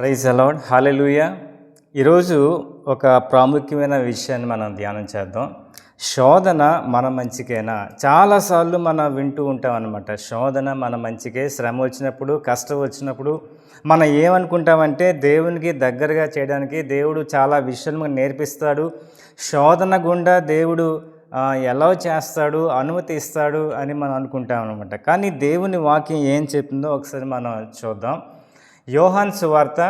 Praise అలాడ్ hallelujah ఈరోజు ఒక ప్రాముఖ్యమైన విషయాన్ని మనం ధ్యానం చేద్దాం. శోధన మన మంచికేనా? చాలాసార్లు మనం వింటూ ఉంటాం అనమాట శోధన మన మంచికే. శ్రమ వచ్చినప్పుడు కష్టం వచ్చినప్పుడు మనం ఏమనుకుంటామంటే దేవునికి దగ్గరగా చేయడానికి దేవుడు చాలా విషయాలు నేర్పిస్తాడు. శోధన గుండా దేవుడు ఎలా చేస్తాడు అనుమతి ఇస్తాడు అని మనం అనుకుంటాం అనమాట కానీ దేవుని వాక్యం ఏం చెప్పిందో ఒకసారి మనం చూద్దాం. యోహాన్ సువార్త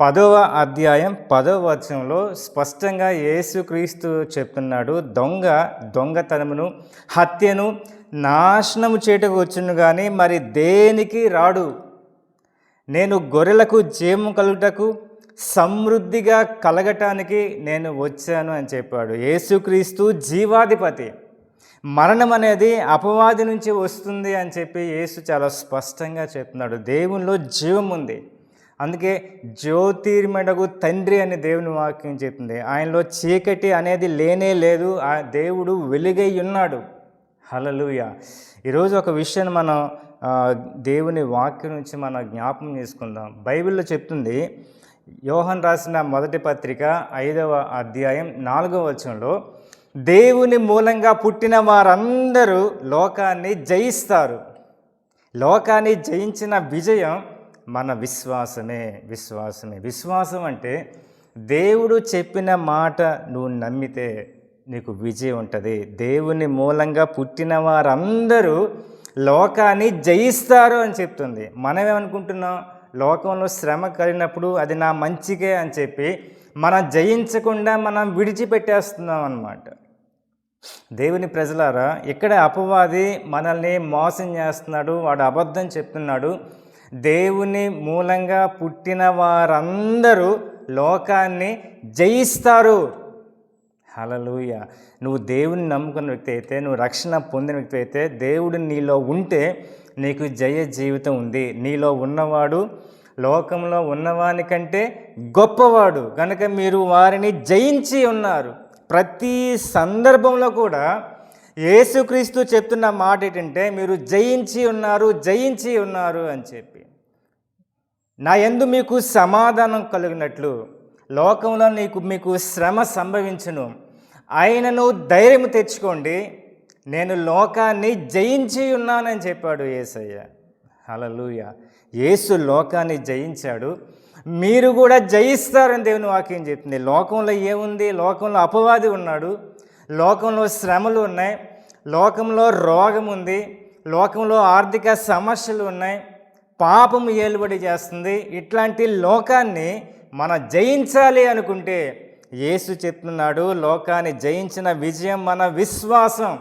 పదవ అధ్యాయం పదవ వచనంలో స్పష్టంగా యేసుక్రీస్తు చెప్తున్నాడు దొంగ దొంగతనమును హత్యను నాశనము చేయటకు వచ్చును కానీ మరి దేనికి రాడు? నేను గొర్రెలకు జీవం కలుగుటకు సమృద్ధిగా కలగటానికి నేను వచ్చాను అని చెప్పాడు. యేసుక్రీస్తు జీవాధిపతి. మరణం అనేది అపవాది నుంచి వస్తుంది అని చెప్పి యేసు చాలా స్పష్టంగా చెప్తున్నాడు. దేవునిలో జీవం ఉంది. అందుకే జ్యోతిర్మడగు తండ్రి అని దేవుని వాక్యం చెప్తుంది. ఆయనలో చీకటి అనేది లేనే లేదు. ఆ దేవుడు వెలుగై ఉన్నాడు. హలలుయ ఈరోజు ఒక విషయాన్ని మనం దేవుని వాక్యం నుంచి మనం జ్ఞాపం చేసుకుందాం. బైబిల్లో చెప్తుంది యోహన్ రాసిన మొదటి పత్రిక ఐదవ అధ్యాయం నాలుగవ వచనంలో దేవుని మూలంగా పుట్టిన వారందరూ లోకాన్ని జయిస్తారు. లోకాన్ని జయించిన విజయం మన విశ్వాసమే విశ్వాసమే. విశ్వాసం అంటే దేవుడు చెప్పిన మాట నువ్వు నమ్మితే నీకు విజయం ఉంటుంది. దేవుని మూలంగా పుట్టిన వారందరూ లోకాన్ని జయిస్తారు అని చెప్తుంది. మనం ఏమనుకుంటున్నాం లోకంలో శ్రమ కలిగినప్పుడు అది నా మంచికే అని చెప్పి మనం జయించకుండా మనం విడిచిపెట్టేస్తున్నాం అన్నమాట. దేవుని ప్రజలారా ఇక్కడ అపవాది మనల్ని మోసం చేస్తున్నాడు వాడు అబద్ధం చెప్తున్నాడు. దేవుని మూలంగా పుట్టిన వారందరూ లోకాన్ని జయిస్తారు. హలలుయ నువ్వు దేవుని నమ్ముకున్న వ్యక్తి అయితే నువ్వు రక్షణ పొందిన వ్యక్తి అయితే దేవుడు నీలో ఉంటే నీకు జయ జీవితం ఉంది. నీలో ఉన్నవాడు లోకంలో ఉన్నవానికంటే గొప్పవాడు. కనుక మీరు వారిని జయించి ఉన్నారు. ప్రతి సందర్భంలో కూడా యేసుక్రీస్తు చెప్తున్న మాట ఏంటంటే మీరు జయించి ఉన్నారు జయించి ఉన్నారు అని చెప్పి. నా ఎందు మీకు సమాధానం కలిగినట్లు లోకంలో నీకు మీకు శ్రమ సంభవించును. ఆయనను ధైర్యం తెచ్చుకోండి. నేను లోకాన్ని జయించి ఉన్నానని చెప్పాడు ఏసయ్య హలలుయ యేసు లోకాన్ని జయించాడు. మీరు కూడా జయిస్తారని దేవుని వాక్యం చెప్తుంది. లోకంలో ఏముంది? లోకంలో అపవాది ఉన్నాడు. లోకంలో శ్రమలు ఉన్నాయి. లోకంలో రోగం ఉంది. లోకంలో ఆర్థిక సమస్యలు ఉన్నాయి. పాపం ఏలుబడి చేస్తుంది. ఇట్లాంటి లోకాన్ని మనం జయించాలి అనుకుంటే యేసు చెప్తున్నాడు లోకాన్ని జయించిన విజయం మన విశ్వాసం.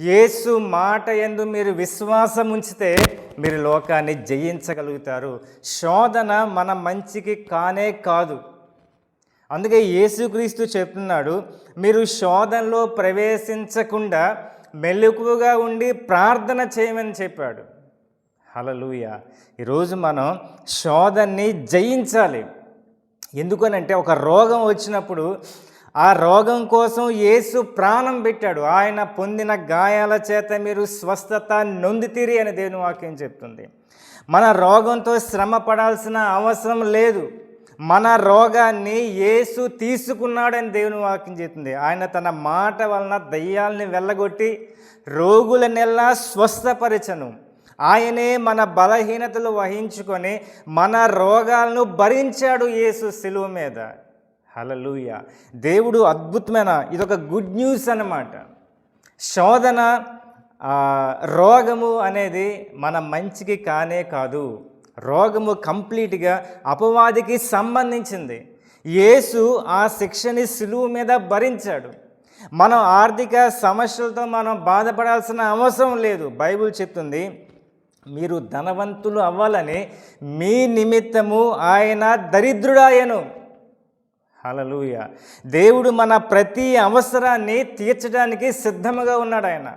యేసు మాట ఎందు మీరు విశ్వాసం ఉంచితే మీరు లోకాన్ని జయించగలుగుతారు. శోధన మన మంచికి కానే కాదు. అందుకే యేసుక్రీస్తు చెప్తున్నాడు మీరు శోధనలో ప్రవేశించకుండా మెలకువగా ఉండి ప్రార్థన చేయమని చెప్పాడు. హలలుయ ఈరోజు మనం శోధన్ని జయించాలి. ఎందుకనంటే ఒక రోగం వచ్చినప్పుడు ఆ రోగం కోసం యేసు ప్రాణం పెట్టాడు. ఆయన పొందిన గాయాల చేత మీరు స్వస్థత నొందితిరి అని దేవుని వాక్యం చెప్తుంది. మన రోగంతో శ్రమ పడాల్సిన అవసరం లేదు. మన రోగాన్ని యేసు తీసుకున్నాడని దేవుని వాక్యం చెప్తుంది. ఆయన తన మాట వలన దయ్యాల్ని వెళ్ళగొట్టి రోగులనెల్లా స్వస్థపరచను. ఆయనే మన బలహీనతలు వహించుకొని మన రోగాలను భరించాడు యేసు శిలువ మీద. హలలుయ దేవుడు అద్భుతమైన ఇదొక గుడ్ న్యూస్ అన్నమాట. శోధన రోగము అనేది మన మంచికి కానే కాదు. రోగము కంప్లీట్గా అపవాదికి సంబంధించింది. యేసు ఆ శిక్షని సులువు మీద భరించాడు. మనం ఆర్థిక సమస్యలతో మనం బాధపడాల్సిన అవసరం లేదు. బైబిల్ చెప్తుంది మీరు ధనవంతులు అవ్వాలని మీ నిమిత్తము ఆయన దరిద్రుడాయను హలలుయ దేవుడు మన ప్రతి అవసరాన్ని తీర్చడానికి సిద్ధముగా ఉన్నాడు ఆయన.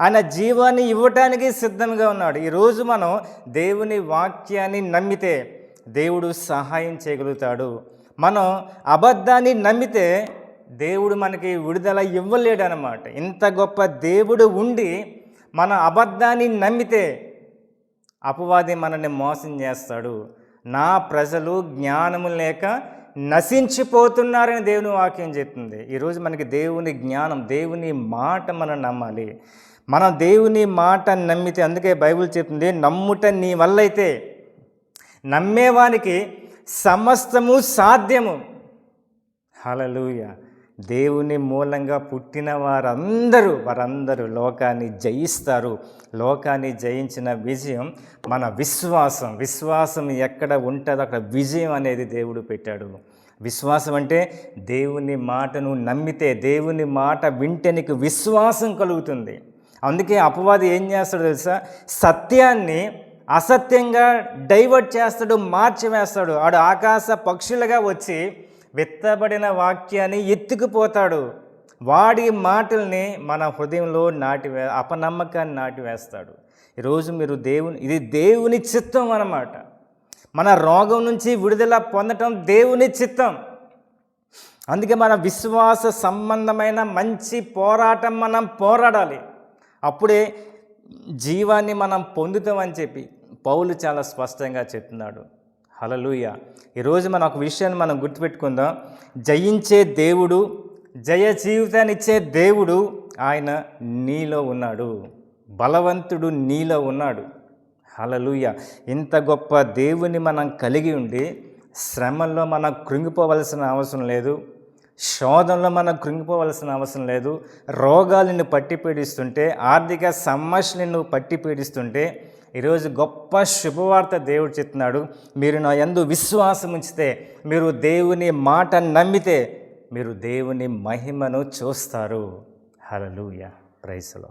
ఆయన జీవాన్ని ఇవ్వటానికి సిద్ధంగా ఉన్నాడు. ఈరోజు మనం దేవుని వాక్యాన్ని నమ్మితే దేవుడు సహాయం చేయగలుగుతాడు. మనం అబద్ధాన్ని నమ్మితే దేవుడు మనకి విడుదల ఇవ్వలేడు అనమాట ఇంత గొప్ప దేవుడు ఉండి మన అబద్ధాన్ని నమ్మితే అపవాది మనల్ని మోసం చేస్తాడు. నా ప్రజలు జ్ఞానము లేక నశించిపోతున్నారని దేవుని వాక్యం చెప్తుంది. ఈరోజు మనకి దేవుని జ్ఞానం దేవుని మాట మనం నమ్మాలి. మనం దేవుని మాట నమ్మితే అందుకే బైబిల్ చెప్తుంది నమ్ముట నీ వల్ల అయితే నమ్మేవానికి సమస్తము సాధ్యము. హలలుయ దేవుని మూలంగా పుట్టిన వారందరూ వారందరూ లోకాన్ని జయిస్తారు. లోకాన్ని జయించిన విజయం మన విశ్వాసం. విశ్వాసం ఎక్కడ ఉంటుందో అక్కడ విజయం అనేది దేవుడు పెట్టాడు. విశ్వాసం అంటే దేవుని మాటను నమ్మితే దేవుని మాట వింటే నీకు విశ్వాసం కలుగుతుంది. అందుకే అపవాది ఏం చేస్తాడో తెలుసా? సత్యాన్ని అసత్యంగా డైవర్ట్ చేస్తాడు మార్చివేస్తాడు. ఆడు ఆకాశ పక్షులుగా వచ్చి విత్తబడిన వాక్యాన్ని ఎత్తుకుపోతాడు. వాడి మాటల్ని మన హృదయంలో నాటి అపనమ్మకాన్ని నాటివేస్తాడు ఈరోజు మీరు దేవుని ఇది దేవుని చిత్తం అన్నమాట. మన రోగం నుంచి విడుదల పొందటం దేవుని చిత్తం. అందుకే మన విశ్వాస సంబంధమైన మంచి పోరాటం మనం పోరాడాలి. అప్పుడే జీవాన్ని మనం పొందుతామని చెప్పి పౌలు చాలా స్పష్టంగా చెప్తున్నాడు. హలలుయ ఈరోజు మనం ఒక విషయాన్ని మనం గుర్తుపెట్టుకుందాం. జయించే దేవుడు జయ జీవితాన్ని ఇచ్చే దేవుడు ఆయన నీలో ఉన్నాడు. బలవంతుడు నీలో ఉన్నాడు. హలలుయ ఇంత గొప్ప దేవుని మనం కలిగి ఉండి శ్రమల్లో మనం కృంగిపోవలసిన అవసరం లేదు. శోధనలో మనం కృంగిపోవలసిన అవసరం లేదు. రోగాలను పట్టి పీడిస్తుంటే ఆర్థిక సమస్యలను నువ్వు పట్టి పీడిస్తుంటే ఈరోజు గొప్ప శుభవార్త దేవుడు చెప్తున్నాడు. మీరు నా యందు విశ్వాసం ఉంచితే మీరు దేవుని మాట నమ్మితే మీరు దేవుని మహిమను చూస్తారు. హలలుయ ప్రైస్లో